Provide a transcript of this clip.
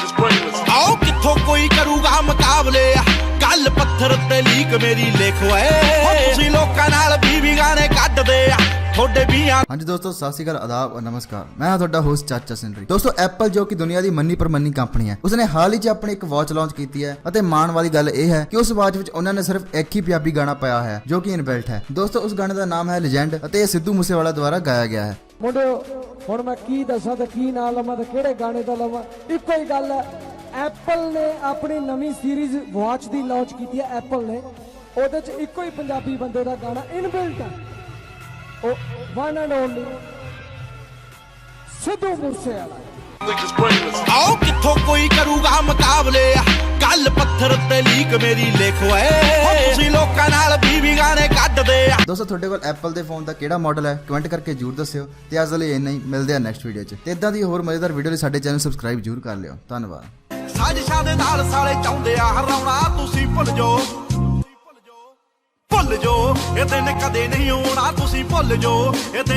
just brainless. ਆਓ ਕਿੱਥੋਂ ਕੋਈ ਕਰੂਗਾ ਮੁਕਾਬਲੇ? ਕੱਲ ਪੱਥਰ ਤੇ ਲੀਕ ਮੇਰੀ ਲਿਖ ਓਏ ਹੋ। ਤੁਸੀਂ ਲੋਕਾਂ ਨਾਲ ਵੀ ਵੀ ਗਾਣੇ ਕੱਢਦੇ ਆ। ਤੁਹਾਡੇ ਵੀਆਂ ਹਾਂਜੀ ਦੋਸਤੋ ਸਤਿ ਸ਼੍ਰੀ ਅਕਾਲ ਆਦਾਬ ਔਰ ਨਮਸਕਾਰ। ਮੈਂ ਹਾਂ ਤੁਹਾਡਾ ਹੋਸਟ ਚਾਚਾ ਸਿੰਡਰੀ ਦੋਸਤੋ ਐਪਲ ਜੋ ਕਿ ਦੁਨੀਆ ਦੀ ਮੰਨੀ ਪ੍ਰਮੰਨੀ ਕੰਪਨੀ ਹੈ ਉਸਨੇ ਹਾਲ ਹੀ 'ਚ ਆਪਣੀ ਇੱਕ ਵਾਚ ਲਾਂਚ ਕੀਤੀ ਹੈ ਅਤੇ ਮਾਣ ਵਾਲੀ ਗੱਲ ਇਹ ਹੈ ਕਿ ਉਸ ਵਾਚ ਵਿੱਚ ਉਹਨਾਂ ਨੇ ਸਿਰਫ ਇੱਕ ਹੀ ਪੰਜਾਬੀ ਗਾਣਾ ਪਾਇਆ ਹੈ ਜੋ ਕਿ ਇਨਬਿਲਟ ਹੈ। ਦੋਸਤੋ ਉਸ ਗਾਣੇ ਦਾ ਨਾਮ ਹੈ ਲੈਜੈਂਡ ਅਤੇ ਇਹ ਸਿੱਧੂ ਮੂਸੇਵਾਲਾ ਦੁਆਰਾ ਗਾਇਆ ਗਿਆ ਹੈ। ਮੁੰਡਿਓ ਹੁਣ ਮੈਂ ਕੀ ਦੱਸਾਂ ਤੇ ਕੀ ਨਾਂ ਲਵਾਂ ਤੇ ਕਿਹੜੇ ਗਾਣੇ ਦਾ ਲਵਾਂ? ਇੱਕੋ ਹੀ ਗੱਲ ਹੈ ਐਪਲ ਨੇ ਆਪਣੀ ਨਵੀਂ ਸੀਰੀਜ਼ ਵਾਚ ਦੀ ਲਾਂਚ ਕੀਤੀ ਹੈ ਐਪਲ ਨੇ। ਉਹਦੇ 'ਚ ਇੱਕੋ ਹੀ ਪੰਜਾਬੀ ਬੰਦੇ ਦਾ ਗਾਣਾ ਇਨਬਿਲਟ ਹੈ। ਉਹ one and only Sidhu Moosewala. ਆਓ ਕਿੱਥੋਂ ਕੋਈ ਕਰੂਗਾ ਮੁਕਾਬਲੇ? ਕੱਲ ਪੱਥਰ ਤੇ ਲੀਕ ਮੇਰੀ ਲਿਖ ਓਏ ਹੋ ਤੁਸੀਂ ਲੋਕਾਂ ਨਾਲ ਦੋਸਤੋ, ਤੁਹਾਡੇ ਕੋਲ ਐਪਲ ਦੇ ਫੋਨ ਦਾ ਕਿਹੜਾ ਮਾਡਲ ਹੈ? ਕਮੈਂਟ ਕਰਕੇ ਜਰੂਰ ਦੱਸਿਓ ਤੇ ਅੱਜ ਲਈ ਇੰਨਾ ਹੀ। ਮਿਲਦੇ ਆ ਨੈਕਸਟ ਵੀਡੀਓ 'ਚ। ਤੇ ਇਦਾਂ ਦੀ ਹੋਰ ਮਜ਼ੇਦਾਰ ਵੀਡੀਓ ਲਈ ਸਾਡੇ ਚੈਨਲ ਸਬਸਕ੍ਰਾਈਬ ਜਰੂਰ ਕਰ ਲਿਓ। ਧੰਨਵਾਦ। ਸਾਜ਼ਿਸ਼ਾਂ ਦੇ ਨਾਲ ਸਾਲੇ ਚਾਹੁੰਦੇ ਆ, ਹਰਾਉਣਾ ਤੁਸੀਂ ਭੁੱਲ ਜੋ ਭੁੱਲ ਜੋ ਇਹ ਦਿਨ ਕਦੇ ਨਹੀਂ ਆਉਣਾ, ਤੁਸੀਂ ਭੁੱਲ ਜੋ ਇਹ ਦਿਨ